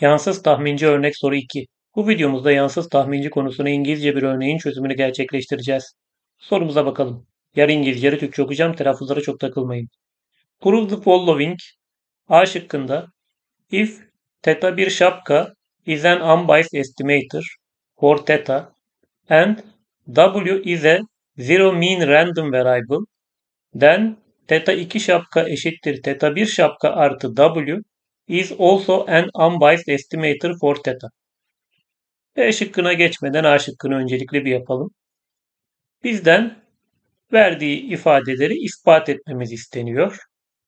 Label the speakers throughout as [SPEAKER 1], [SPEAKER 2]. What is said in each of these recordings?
[SPEAKER 1] Yansız tahminci örnek soru 2. Bu videomuzda yansız tahminci konusuna İngilizce bir örneğin çözümünü gerçekleştireceğiz. Sorumuza bakalım. Yarı İngilizce, yarı Türkçe okuyacağım. Telaffuzlara çok takılmayın. Prove the following. A şıkkında. If theta bir şapka is an unbiased estimator for theta and W is a zero mean random variable then theta 2 şapka eşittir theta 1 şapka artı W is also an unbiased estimator for theta. B şıkkına geçmeden A şıkkını öncelikle bir yapalım. Bizden verdiği ifadeleri ispat etmemiz isteniyor.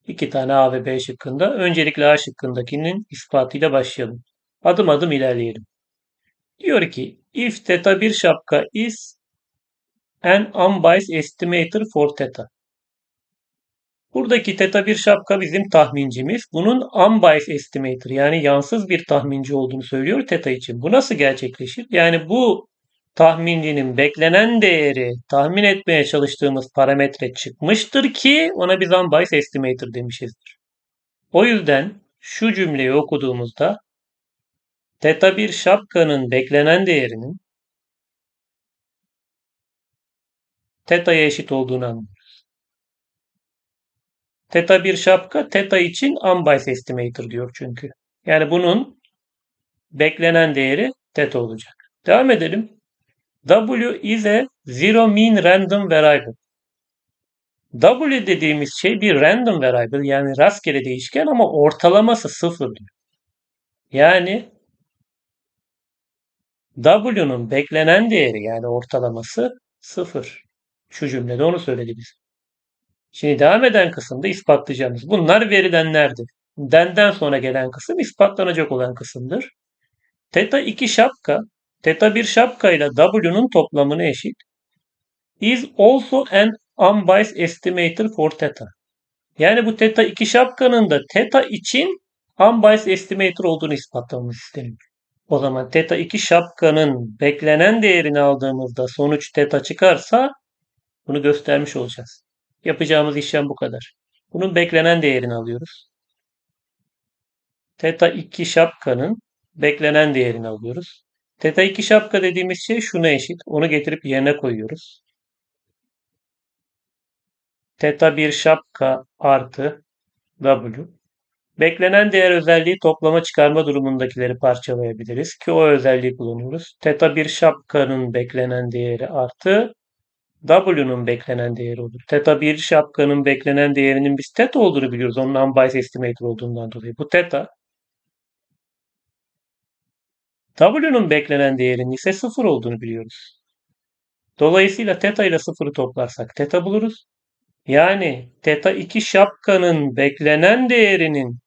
[SPEAKER 1] İki tane A ve B şıkkında. Öncelikle A şıkkındakinin ispatıyla başlayalım. Adım adım ilerleyelim. Diyor ki if theta bir şapka is an unbiased estimator for theta. Buradaki teta bir şapka bizim tahmincimiz. Bunun unbiased estimator yani yansız bir tahminci olduğunu söylüyor teta için. Bu nasıl gerçekleşir? Yani bu tahmincinin beklenen değeri tahmin etmeye çalıştığımız parametre çıkmıştır ki ona biz unbiased estimator demişizdir. O yüzden şu cümleyi okuduğumuzda teta bir şapkanın beklenen değerinin teta'ya eşit olduğunu anlıyoruz. Teta bir şapka, teta için unbiased estimator diyor çünkü. Yani bunun beklenen değeri teta olacak. Devam edelim. W is a zero mean random variable. W dediğimiz şey bir random variable yani rastgele değişken ama ortalaması sıfır diyor. Yani W'nun beklenen değeri yani ortalaması sıfır. Şu cümlede onu söyledi bize. Şimdi devam eden kısımda ispatlayacağımız. Bunlar verilenlerdir. Denden sonra gelen kısım ispatlanacak olan kısımdır. Teta 2 şapka, teta 1 şapka ile W'nun toplamına eşit. Is also an unbiased estimator for theta. Yani bu teta 2 şapkanın da teta için unbiased estimator olduğunu ispatlamamız isteniyor. O zaman teta 2 şapkanın beklenen değerini aldığımızda sonuç teta çıkarsa bunu göstermiş olacağız. Yapacağımız işlem bu kadar. Bunun beklenen değerini alıyoruz. Teta 2 şapkanın beklenen değerini alıyoruz. Teta 2 şapka dediğimiz şey şuna eşit. Onu getirip yerine koyuyoruz. Teta 1 şapka artı W. Beklenen değer özelliği toplama çıkarma durumundakileri parçalayabiliriz ki o özelliği kullanıyoruz. Teta 1 şapkanın beklenen değeri artı W'nun beklenen değeri olur. Teta 1 şapkanın beklenen değerinin biz teta olduğunu biliyoruz. Onun unbiased estimator olduğundan dolayı. Bu teta. W'nun beklenen değerinin ise 0 olduğunu biliyoruz. Dolayısıyla teta ile 0'ı toplarsak teta buluruz. Yani teta 2 şapkanın beklenen değerinin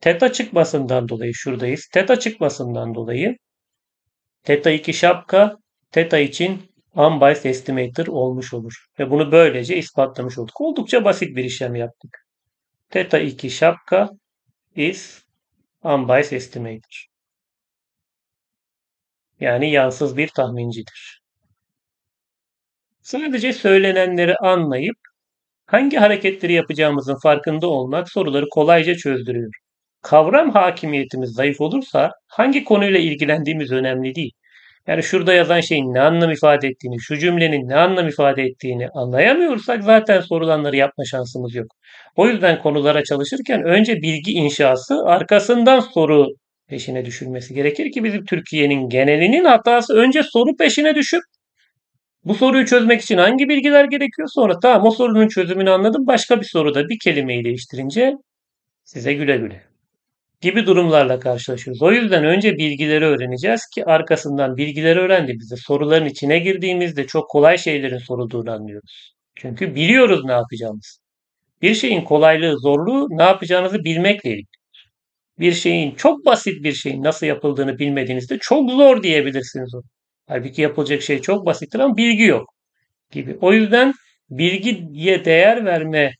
[SPEAKER 1] teta çıkmasından dolayı şuradayız. Teta çıkmasından dolayı teta 2 şapka teta için unbiased estimator olmuş olur. Ve bunu böylece ispatlamış olduk. Oldukça basit bir işlem yaptık. Theta 2 şapka is unbiased estimator. Yani yansız bir tahmincidir. Sadece söylenenleri anlayıp hangi hareketleri yapacağımızın farkında olmak soruları kolayca çözdürüyor. Kavram hakimiyetimiz zayıf olursa hangi konuyla ilgilendiğimiz önemli değil. Yani şurada yazan şeyin ne anlam ifade ettiğini, şu cümlenin ne anlam ifade ettiğini anlayamıyorsak zaten sorulanları yapma şansımız yok. O yüzden konulara çalışırken önce bilgi inşası, arkasından soru peşine düşülmesi gerekir ki bizim Türkiye'nin genelinin hatası önce soru peşine düşüp bu soruyu çözmek için hangi bilgiler gerekiyor sonra tamam o sorunun çözümünü anladım başka bir soruda bir kelimeyi değiştirince size güle güle gibi durumlarla karşılaşıyoruz. O yüzden önce bilgileri öğreneceğiz ki arkasından bilgileri öğrendiğimizde soruların içine girdiğimizde çok kolay şeylerin sorulduğunu anlıyoruz. Çünkü biliyoruz ne yapacağımız. Bir şeyin kolaylığı, zorluğu ne yapacağınızı bilmekle ilgili. Bir şeyin çok basit bir şeyin nasıl yapıldığını bilmediğinizde çok zor diyebilirsiniz onu. Halbuki yapılacak şey çok basittir ama bilgi yok gibi. O yüzden bilgiye değer verme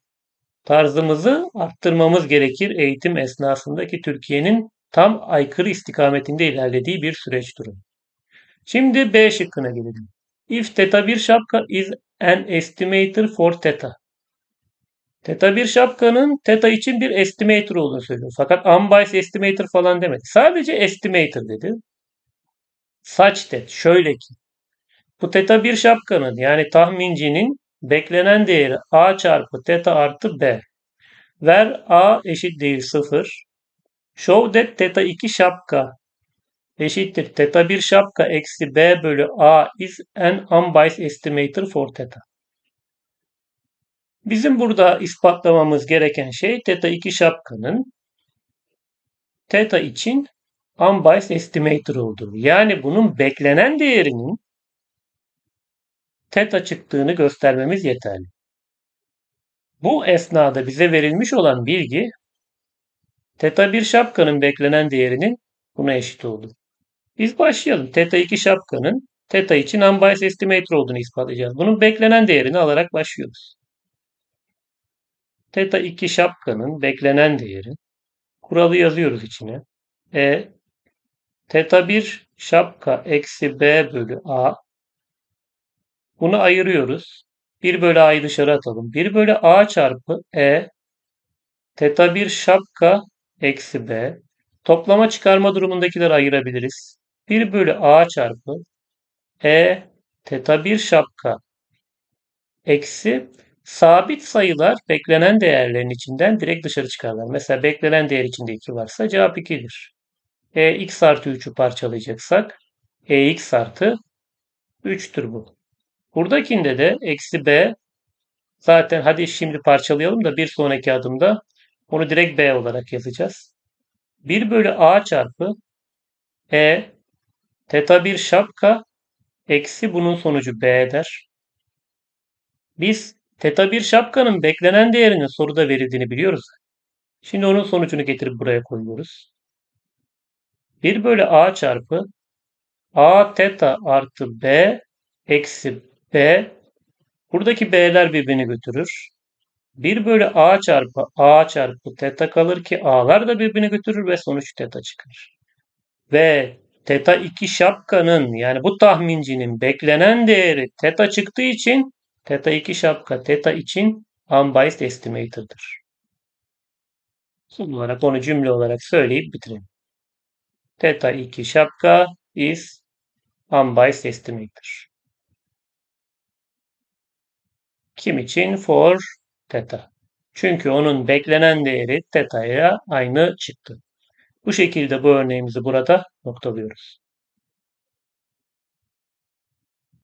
[SPEAKER 1] tarzımızı arttırmamız gerekir eğitim esnasındaki Türkiye'nin tam aykırı istikametinde ilerlediği bir süreç durum. Şimdi B şıkkına gelelim. If theta bir şapka is an estimator for theta. Theta 1 şapkanın theta için bir estimator olduğunu söylüyor. Fakat unbiased estimator falan demedi. Sadece estimator dedi. Such that şöyle ki bu theta 1 şapkanın yani tahmincinin beklenen değeri a çarpı theta artı b. Ver a eşit değil 0. Show that theta 2 şapka eşittir theta 1 şapka eksi b bölü a is an unbiased estimator for theta. Bizim burada ispatlamamız gereken şey theta 2 şapkanın theta için unbiased estimator olduğu. Yani bunun beklenen değerinin theta çıktığını göstermemiz yeterli. Bu esnada bize verilmiş olan bilgi theta 1 şapkanın beklenen değerinin buna eşit oldu. Biz başlayalım. Theta 2 şapkanın theta için unbiased estimator olduğunu ispatlayacağız. Bunun beklenen değerini alarak başlıyoruz. Theta 2 şapkanın beklenen değeri. Kuralı yazıyoruz içine. E theta 1 şapka eksi b bölü a. Bunu ayırıyoruz. 1 bölü a'yı dışarı atalım. 1 bölü a çarpı e theta 1 şapka eksi b. Toplama çıkarma durumundakileri ayırabiliriz. 1 bölü a çarpı e theta 1 şapka eksi sabit sayılar beklenen değerlerin içinden direkt dışarı çıkarlar. Mesela beklenen değer içinde 2 varsa cevap 2'dir. E x artı 3'ü parçalayacaksak e x artı 3'tür bu. Buradakinde de eksi b zaten hadi şimdi parçalayalım da bir sonraki adımda onu direkt b olarak yazacağız. 1 bölü a çarpı e Teta 1 şapka eksi bunun sonucu B eder. Biz teta 1 şapkanın beklenen değerinin soruda verildiğini biliyoruz. Şimdi onun sonucunu getirip buraya koyuyoruz. 1 bölü A çarpı A teta artı B eksi B buradaki B'ler birbirini götürür. 1 bölü A çarpı A çarpı teta kalır ki A'lar da birbirini götürür ve sonuç teta çıkar. Ve Teta 2 şapkanın yani bu tahmincinin beklenen değeri teta çıktığı için teta 2 şapka teta için unbiased estimator'dır. Son olarak onu cümle olarak söyleyip bitirelim. Teta 2 şapka is unbiased estimator. Kim için? For teta. Çünkü onun beklenen değeri teta'ya aynı çıktı. Bu şekilde bu örneğimizi burada noktalıyoruz.